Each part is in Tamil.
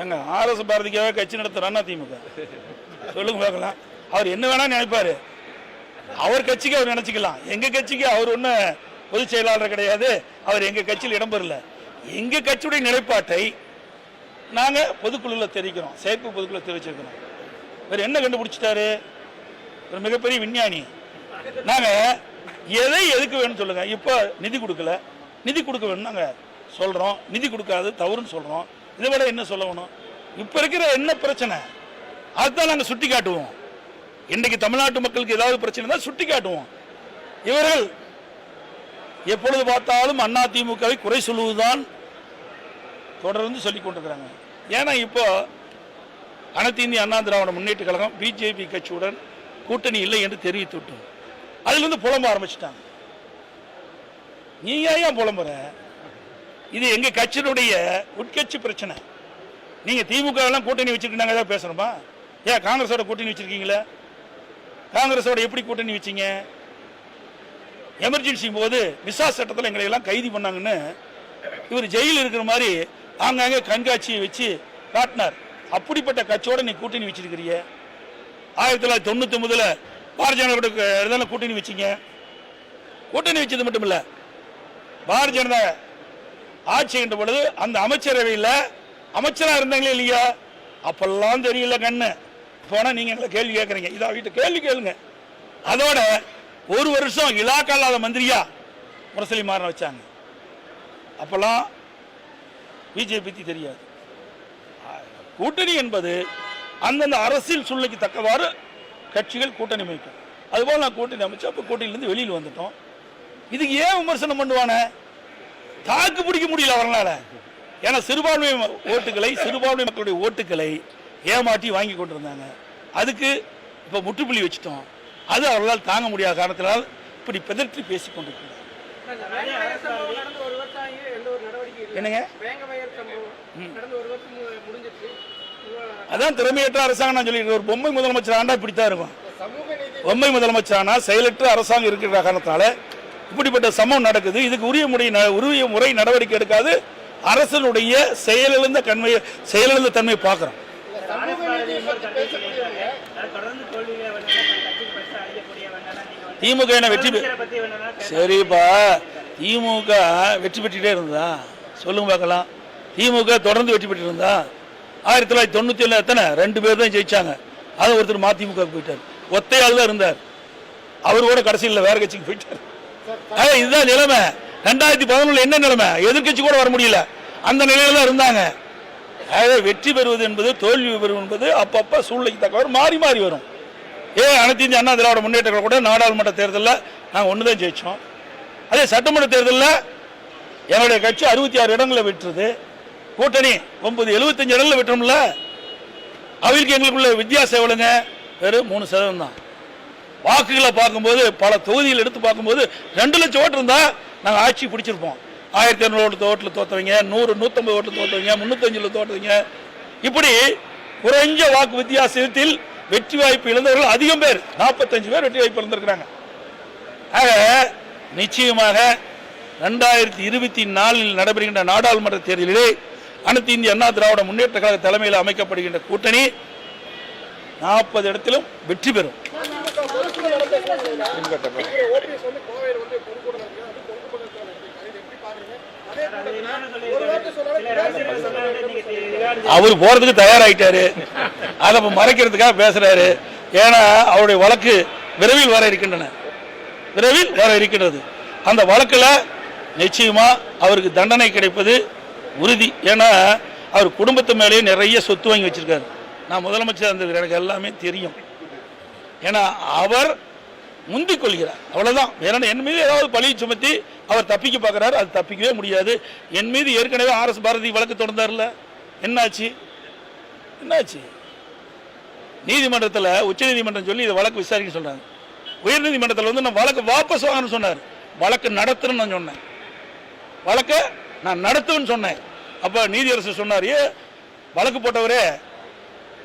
ஏங்க ஆர்எஸ் பாரதிக்காக கட்சி நடத்துறான்னா திமுக. சொல்லுங்க பார்க்கலாம். அவர் என்ன வேணா நினைப்பாரு. அவர் கட்சிக்கு அவர் நினைச்சுக்கலாம். எங்க கட்சிக்கு அவர் ஒன்றும் பொதுச் செயலாளர் கிடையாது. அவர் எங்க கட்சியில் இடம்பெறல எங்க கட்சியுடைய நிலைப்பாட்டை நாங்க பொதுக்குழுவில் தெரிவிக்கிறோம். செயற்கை பொதுக்குழு தெரிவிச்சிருக்கிறோம். இவர் என்ன கண்டுபிடிச்சிட்டாரு? ஒரு மிகப்பெரிய விஞ்ஞானி. நாங்க எதை எதுக்கு வேணும்னு சொல்லுங்க. இப்போ நிதி கொடுக்கல. நிதி கொடுக்க வேணும் நாங்க சொல்றோம் நிதி கொடுக்காது தவறுன்னு சொல்றோம். இதை விட என்ன சொல்லணும் இப்போ இருக்கிற என்ன பிரச்சனை? அதுதான் நாங்க சுட்டி காட்டுவோம். இன்னைக்கு தமிழ்நாட்டு மக்களுக்கு ஏதாவது பிரச்சனை தான் சுட்டி காட்டுவோம். இவர்கள் எப்பொழுது பார்த்தாலும் அண்ணா திமுகவை குறை சொல்லுவதுதான் தொடர்ந்து சொல்லிக் கொண்டிருக்கிறாங்க. ஏன்னா இப்போ அனைத்து இந்திய அண்ணா திராவிட முன்னேற்ற கழகம் பிஜேபி கட்சியுடன் கூட்டணி இல்லை என்று தெரிவித்து விட்டோம். அதிலிருந்து புலம்ப ஆரம்பிச்சிட்டாங்க. நீ ஏன் புலம்புற? இது எங்க கட்சியினுடைய உட்கட்சி பிரச்சனை. நீங்க திமுக எல்லாம் கூட்டணி வச்சுட்டு நாங்க ஏதாவது பேசுறோமா ஏன் காங்கிரஸோட கூட்டணி வச்சிருக்கீங்களா? காங்கிரஸோட எப்படி கூட்டணி வச்சீங்க? எமர்ஜென்சி போது விசா சட்டத்தில் எங்களை எல்லாம் கைது பண்ணாங்கன்னு இவர் ஜெயில் இருக்கிற மாதிரி ஆங்காங்கே கண்காட்சியை வச்சு காட்டினார். அப்படிப்பட்ட கட்சியோட நீ கூட்டணி வச்சிருக்கிறிய ஆயிரத்தி தொள்ளாயிரத்தி தொண்ணூத்தி ஒன்பதுல பாரதிய ஜனதா கூட்டணி வச்சீங்க. கூட்டணி வச்சது மட்டும் இல்ல பாரதிய ஜனதா ஆட்சி என்ற பொழுது அந்த அமைச்சரவையில் அமைச்சராக இருந்தாங்களே இல்லையா? அப்பெல்லாம் தெரியல கண்ணு. போனால் நீங்கள் எங்களை கேள்வி கேட்குறீங்க. இதா வீட்டு கேள்வி கேளுங்க. அதோட ஒரு வருஷம் இலாக்கா இல்லாத மந்திரியா முரசலி மாறன வச்சாங்க. அப்போல்லாம் பிஜேபி பற்றி தெரியாது. கூட்டணி என்பது அந்தந்த அரசியல் சூழ்நிலைக்கு தக்கவாறு கட்சிகள் கூட்டணி அமைக்கும். அதுபோல் நான் கூட்டணி அமைச்சு அப்போ கூட்டணியிலேருந்து வெளியில் வந்துட்டோம். இதுக்கு ஏன் விமர்சனம் பண்ணுவானே? தாக்கு பிடிக்க முடியல அவர்களால ஏன்னா சிறுபான்மை ஓட்டுகளை சிறுபான்மை மக்களுடைய ஓட்டுகளை ஏமாற்றி வாங்கி கொண்டிருந்தாங்க. அதுக்கு இப்போ முற்றுப்புள்ளி வச்சுட்டோம். அது அவர்களால் தாங்க முடியாத காரணத்தினால் இப்படி பிதற்றி பேசிக் கொண்டிருக்கிறார். என்னங்க? அதான் திறமையற்ற அரசாங்கம் நான் சொல்லியிருக்கேன். ஒரு பொம்மை முதலமைச்சர் ஆண்டா இப்படித்தான் இருக்கும். பொம்மை முதலமைச்சரானா செயலற்ற அரசாங்கம் இருக்கிற காரணத்தால இப்படிப்பட்ட சம்பவம் நடக்குது. இதுக்கு உரிய முறை உரிய முறை நடவடிக்கை எடுக்காது. அரசனுடைய செயலிழந்த கண்மையை செயலிழந்த தன்மையை பார்க்குறோம். திமுக என்ன வெற்றி பெ- சரிப்பா. திமுக வெற்றி பெற்றுட்டே இருந்தா சொல்லுங்க பார்க்கலாம். திமுக தொடர்ந்து வெற்றி பெற்று இருந்தா ஆயிரத்தி தொள்ளாயிரத்தி தொண்ணூத்தி ஏழு எத்தனை? ரெண்டு பேர் தான் ஜெயிச்சாங்க. அது ஒருத்தர் மதிமுக போயிட்டார். ஒத்தையால் தான் இருந்தார். அவர் கூட கடைசியில் வேற கட்சிக்கு போயிட்டார். இதுதான் நிலைமை. ரெண்டாயிரத்தி பதினொன்றுல என்ன நிலைமை? எதிர்க்கட்சி கூட வர முடியல. அந்த நிலையில தான் இருந்தாங்க. ஆக வெற்றி பெறுவது என்பது தோல்வி பெறுவது என்பது அப்பப்ப சூழ்நிலைக்கு தக்கவாறு மாறி மாறி வரும். ஏன் அனைத்து இந்திய அண்ணா திராவிட முன்னேற்றங்கள் கூட நாடாளுமன்ற தேர்தலில் நாங்கள் ஒன்று தான் ஜெயிச்சோம். அதே சட்டமன்ற தேர்தலில் என்னுடைய கட்சி அறுபத்தி ஆறு இடங்களில் வெற்றுது கூட்டணி ஒன்பது எழுபத்தஞ்சு இடங்களில் வெற்றோம்ல அவங்களுக்கு எங்களுக்குள்ள வித்தியாசம் எவ்வளோங்க வெறும் மூணு சதவீதம் தான். வாக்குகளை பார்க்கும்போது பல தொகுதிகள் எடுத்து பார்க்கும்போது ரெண்டு லட்சம் ஓட்டு இருந்தால் நாங்கள் ஆட்சி பிடிச்சிருப்போம். ஆயிரத்தி இரநூறு ஓட்டு ஓட்டில் தோத்தவங்க நூறு நூற்றம்பது ஓட்டில் தோத்தவங்க முந்நூற்றஞ்சில் தோத்தவங்க. இப்படி குறைஞ்ச வாக்கு வித்தியாசத்தில் வெற்றி வாய்ப்பு இழந்தவர்கள் அதிகம் பேர் நாற்பத்தஞ்சு பேர் வெற்றி வாய்ப்பு இழந்திருக்கிறாங்க. ஆக நிச்சயமாக ரெண்டாயிரத்தி இருபத்தி நாலில் நடைபெறுகின்ற நாடாளுமன்ற தேர்தலிலே அனைத்து இந்திய அண்ணா திராவிட முன்னேற்ற கழக தலைமையில் அமைக்கப்படுகின்ற கூட்டணி நாற்பது இடத்திலும் வெற்றி பெறும். அவர் போறதுக்கு தயாராயிட்டாரு. அதை மறைக்கிறதுக்காக பேசுறாரு. ஏன்னா அவருடைய வழக்கு விரைவில் வர இருக்கின்றன. விரைவில் வர இருக்கின்றது. அந்த வழக்குல நிச்சயமா அவருக்கு தண்டனை கிடைப்பது உறுதி. ஏன்னா அவர் குடும்பத்து மேலேயே நிறைய சொத்து வாங்கி வச்சிருக்காரு. நான் முதலமைச்சர் இருந்தது. எனக்கு எல்லாமே தெரியும். ஏன்னா அவர் முந்திக் கொள்கிறார். அவ்வளவுதான். வேற என்ன- என் மீது ஏதாவது பழியை சுமத்தி அவர் தப்பிக்க பார்க்குறாரு அது தப்பிக்கவே முடியாது. என் மீது ஏற்கனவே ஆர்எஸ் பாரதி வழக்கு தொடர்ந்தார்ல. என்னாச்சு? என்னாச்சு? நீதிமன்றத்தில் உச்சநீதிமன்றம் சொல்லி இதை வழக்கு விசாரிக்க சொல்றாங்க. உயர்நீதிமன்றத்தில் வந்து நான் வழக்கு வாபஸ் வாங்கன்னு சொன்னார். வழக்கு நடத்துன்னு நான் சொன்னேன். வழக்கை நான் நடத்துவேன்னு சொன்னேன். அப்போ நீதியரசர் சொன்னார் வழக்கு போட்டவரே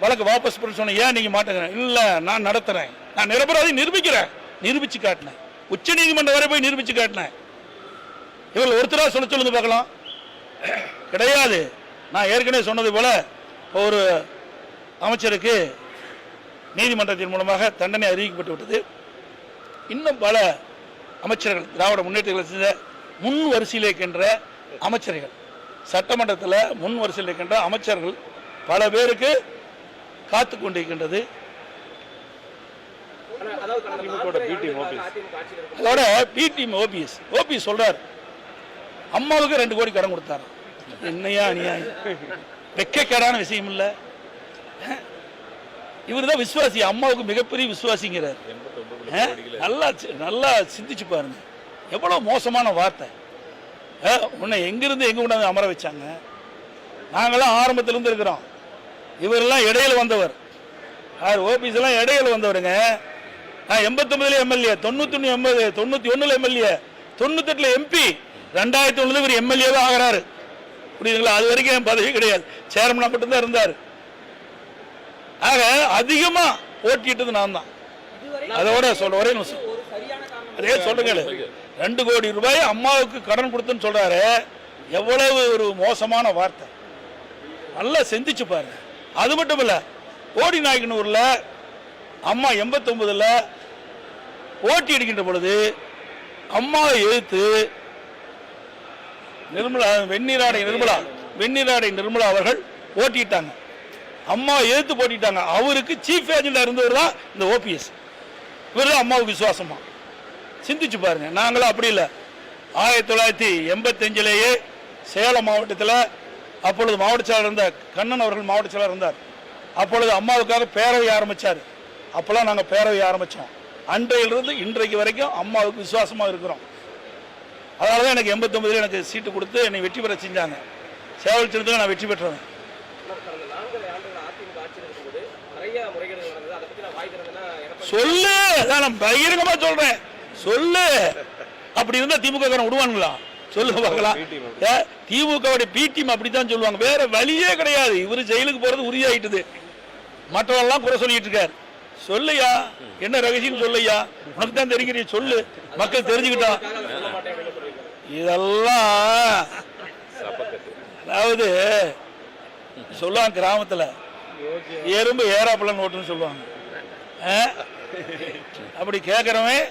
வழக்கு வாபஸ் பண்ண சொன்னேன் ஏன் நீங்க மாட்டேங்கிறேன் இல்ல நான் நடத்துறேன். நான் நிரபராதி நிரூபிக்கிறேன். நிரூபிச்சு காட்டினேன். உச்ச நீதிமன்றம் வரை போய் நிரூபிச்சு காட்டினேன். இவர்கள் ஒருத்தராக சொல்ல சொல்லுங்க பார்க்கலாம். கிடையாது. நான் ஏற்கனவே சொன்னது போல ஒரு அமைச்சருக்கு நீதிமன்றத்தின் மூலமாக தண்டனை அறிவிக்கப்பட்டு விட்டது. இன்னும் பல அமைச்சர்கள் திராவிட முன்னேற்றங்களை செஞ்ச முன் வரிசையில் இருக்கின்ற அமைச்சர்கள் சட்டமன்றத்தில் முன் வரிசையில் இருக்கின்ற அமைச்சர்கள் பல பேருக்கு காத்து கொண்டிருக்கின்றது. திமுக பிடி ஓபிஎஸ் அதோட பிடிஎம் ஓபிஎஸ் ஓபிஎஸ் சொல்றாரு அம்மாவுக்கு ரெண்டு கோடி கடன் கொடுத்தாரு. என்னையா அநியாயம்? வெக்கக்கேடான விஷயம் இல்லை. இவர் தான் விசுவாசி அம்மாவுக்கு மிகப்பெரிய விசுவாசிங்கிறார். நல்லா சி- நல்லா சிந்திச்சு பாருங்க. எவ்வளோ மோசமான வார்த்தை. அஹ், உன்னை எங்கிருந்து எங்க கொண்டாந்து அமர வச்சாங்க? நாங்களாம் ஆரம்பத்திலிருந்து இருக்கிறோம். இவரெல்லாம் இடையில வந்தவர். யார் ஓபிஎஸ் எல்லாம் இடையில வந்தவருங்க. நான் எண்பத்தொன்பதுல எம்எல்ஏ தொண்ணூத்தொன்னு எண்பது தொண்ணூத்தி ஒண்ணுல எம்எல்ஏ தொண்ணூத்தெட்டுல எம்பி ரெண்டாயிரத்தி ஒண்ணுல இவர் எம்எல்ஏவே ஆகிறாரு. புரியுதுங்களா? அது வரைக்கும் என் பதவி கிடையாது. சேர்மனா மட்டும்தான் இருந்தார். ஆக அதிகமா போட்டிட்டது நான் தான் அதோட சொல்ற ஒரே நிமிஷம். அதே சொல்லுங்க. ரெண்டு கோடி ரூபாய் அம்மாவுக்கு கடன் கொடுத்துன்னு சொல்றாரு. எவ்வளவு ஒரு மோசமான வார்த்தை. நல்லா சிந்திச்சு பாருங்க. அது மட்டும் இல்ல கோடி நாயக்கனூர்ல அம்மா எண்பத்தொன்பதுல போட்டி அடிக்கின்ற பொழுது அம்மாவை எழுத்து நிர்மலா வெந்நீராடை நிர்மலா வெந்நீராடை நிர்மலா அவர்கள் போட்டிட்டாங்க அம்மா எழுத்து போட்டிட்டாங்க அவருக்கு சீஃப் ஏஜெண்டா இருந்தவர் தான் இந்த ஓபிஎஸ் இவர் தான் அம்மாவுக்கு விசுவாசமா. சிந்திச்சு பாருங்க. நாங்களும் அப்படி இல்லை. ஆயிரத்தி தொள்ளாயிரத்தி எண்பத்தஞ்சிலேயே சேலம் மாவட்டத்தில் அப்பொழுது மாவட்ட செயலர் இருந்த கண்ணன் அவர்கள் மாவட்ட செயலர் இருந்தார். அப்பொழுது அம்மாவுக்காக பேரவை ஆரம்பிச்சார். அப்போல்லாம் நாங்கள் பேரவை ஆரம்பித்தோம் அன்றையிலிருந்து இன்றைக்கு வரைக்கும் அம்மாவுக்கு விசுவாசமாக இருக்கிறோம். அதனால தான் எனக்கு எண்பத்தொம்பதுல எனக்கு சீட்டு கொடுத்து என்னை வெற்றி பெற செஞ்சாங்க. சேவல் சின்னத்தில் நான் வெற்றி பெற்றேன் சொல்லு அதான் நான் பகிரங்கமா சொல்றேன். சொல்லு. அப்படி இருந்தா திமுக விடுவானுங்களா? சொல்லு பார்க்கலாம் திமுகவுடைய பி டீம் அப்படித்தான் சொல்லுவாங்க. வேற வழியே கிடையாது. இவரு ஜெயிலுக்கு போறது உறுதியாயிட்டுது. மற்றவெல்லாம் குறை சொல்லிட்டு இருக்காரு. சொல்லுயா என்ன ரகசியம் சொல்லுயா உனக்கு தான் தெரிகிற சொல்லு. மக்கள் தெரிஞ்சுக்கிட்டா. இதெல்லாம் அதாவது சொல்லுவாங்க கிராமத்துல. எறும்பு ஏறாப்பழம் ஓட்டுன்னு சொல்லுவாங்க? அப்படி கேட்குறவன்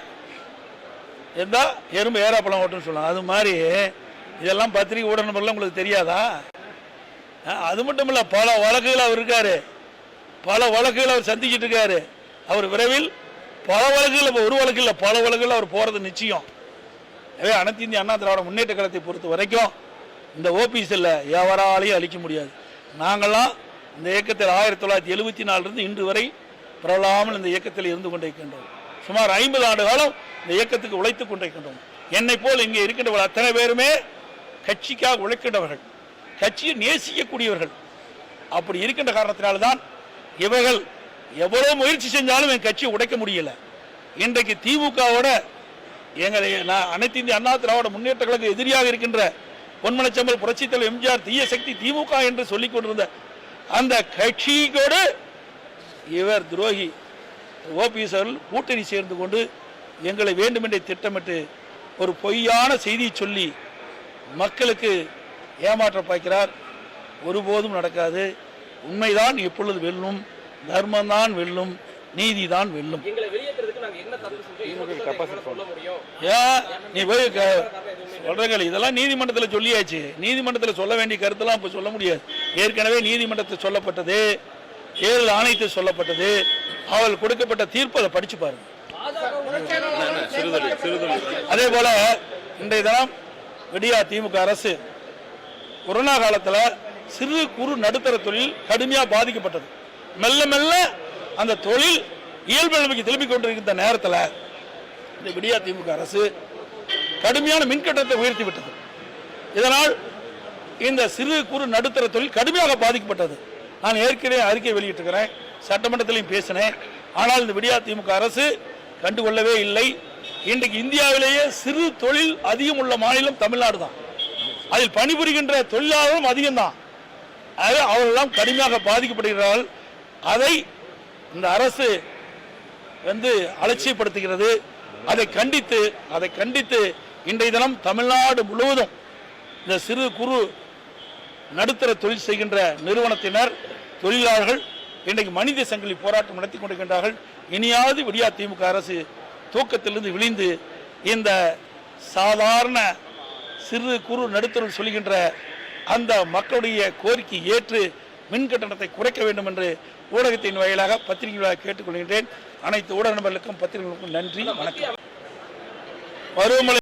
இருந்தால் எறும்பு ஏறாப்பழம் ஓட்டுன்னு சொல்லலாம். அது மாதிரி இதெல்லாம் பத்திரிகை ஊடகங்கள்லாம் உங்களுக்கு தெரியாதா? அது மட்டும் இல்லை பல வழக்குகள் அவர் இருக்காரு. பல வழக்குகள் அவர் சந்திக்கிட்டு இருக்காரு. அவர் விரைவில் பல வழக்குகள் இப்போ ஒரு வழக்கு இல்லை பல வழக்குகள் அவர் போகிறது நிச்சயம். எனவே அனைத்து இந்திய அண்ணா திராவிட முன்னேற்ற கழகத்தை பொறுத்த வரைக்கும் இந்த ஓபிஎஸ்ல எவராலையும் அழிக்க முடியாது. நாங்கள்லாம் இந்த இயக்கத்தில் ஆயிரத்தி தொள்ளாயிரத்தி எழுபத்தி நாலுலேருந்து இன்று வரை பரவலாமல் இந்த இயக்கத்தில் இருந்து கொண்டிருக்கின்றோம். சுமார் ஐம்பது ஆண்டு காலம் இந்த இயக்கத்துக்கு உழைத்துக் கொண்டிருக்கின்றோம். என்னை போல் இங்கே இருக்கின்றவர்கள் அத்தனை பேருமே கட்சிக்காக உழைக்கின்றவர்கள். கட்சியை நேசிக்கக்கூடியவர்கள். அப்படி இருக்கின்ற காரணத்தினால்தான் இவர்கள் எவ்வளோ முயற்சி செஞ்சாலும் என் கட்சியை உடைக்க முடியல. இன்றைக்கு திமுகவோட எங்களை நான் அனைத்து இந்திய அண்ணா திராவிட முன்னேற்ற கழக எதிரியாக இருக்கின்ற பொன்மனச்சம்பல் புரட்சித் தலைவர் எம்ஜிஆர் தீய சக்தி திமுக என்று சொல்லிக் கொண்டிருந்த அந்த கட்சியோடு இவர் துரோகி ஓபிஎஸ் அவர்கள் கூட்டணி சேர்ந்து கொண்டு எங்களை வேண்டுமென்றே திட்டமிட்டு ஒரு பொய்யான செய்தியை சொல்லி மக்களுக்கு ஏமாற்ற பார்க்கிறார் ஒருபோதும் நடக்காது. உண்மைதான் எப்பொழுது வெல்லும் தர்மம்தான் வெல்லும் நீதிதான் வெல்லும். எங்களை வெளியேற்றுறதுக்கு நாங்க என்ன தப்பு செஞ்சோம்? இன்னொரு எங்களால சொல்ல முடியும். ஏன்? நீ போய் க- சொல்றீங்களே இதெல்லாம் நீதிமன்றத்தில் சொல்லியாச்சு. நீதிமன்றத்தில் சொல்ல வேண்டிய கருத்தெல்லாம் இப்போ சொல்ல முடியாது. ஏற்கனவே நீதிமன்றத்தில் சொல்லப்பட்டது தேர்தல் ஆணையத்தில் சொல்லப்பட்டது. அவள் கொடுக்கப்பட்ட தீர்ப்பு அதை படிச்சு பாருங்க. அதே போல இன்றைய தினம் விடியா திமுக அரசு கொரோனா காலத்தில் சிறு குறு நடுத்தர தொழில் கடுமையாக பாதிக்கப்பட்டது. மெல்ல மெல்ல அந்த தொழில் இயல்பு நிலைமைக்கு திரும்பிக் கொண்டிருக்கிற நேரத்தில் இந்த விடியா திமுக அரசு கடுமையான மின்கட்டணத்தை உயர்த்தி விட்டது இதனால் இந்த சிறு குறு நடுத்தர தொழில் கடுமையாக பாதிக்கப்பட்டது. நான் ஏற்கனவே அறிக்கை வெளியிட்டிருக்கிறேன் சட்டமன்றத்திலையும் பேசினேன். ஆனால் இந்த விடியா திமுக அரசு கண்டுகொள்ளவே இல்லை. இன்றைக்கு இந்தியாவிலேயே சிறு தொழில் அதிகம் உள்ள மாநிலம் தமிழ்நாடு தான். அதில் பணிபுரிகின்ற தொழிலாளரும் அதிகம்தான். ஆக அவர்களெல்லாம் கடுமையாக பாதிக்கப்படுகிறார்கள். அதை இந்த அரசு வந்து அலட்சியப்படுத்துகிறது. அதை கண்டித்து அதை கண்டித்து இன்றைய தினம் தமிழ்நாடு முழுவதும் இந்த சிறு குறு நடுத்தர தொழில் செய்கின்ற நிறுவனத்தினர் தொழிலாளர்கள் இன்றைக்கு மனித சங்கிலி போராட்டம் நடத்தி கொண்டிருக்கின்றார்கள். இனியாவது விடியா திமுக அரசு தூக்கத்திலிருந்து விழிந்து இந்த சாதாரண சிறு குறு நடுத்தரம் சொல்கின்ற அந்த மக்களுடைய கோரிக்கை ஏற்று மின் கட்டணத்தை குறைக்க வேண்டும் என்று ஊடகத்தின் வாயிலாக பத்திரிகைகளாக கேட்டுக்கொள்கின்றேன். அனைத்து ஊடக நண்பர்களுக்கும் பத்திரிகைகளுக்கும் நன்றி வணக்கம். பருவமழை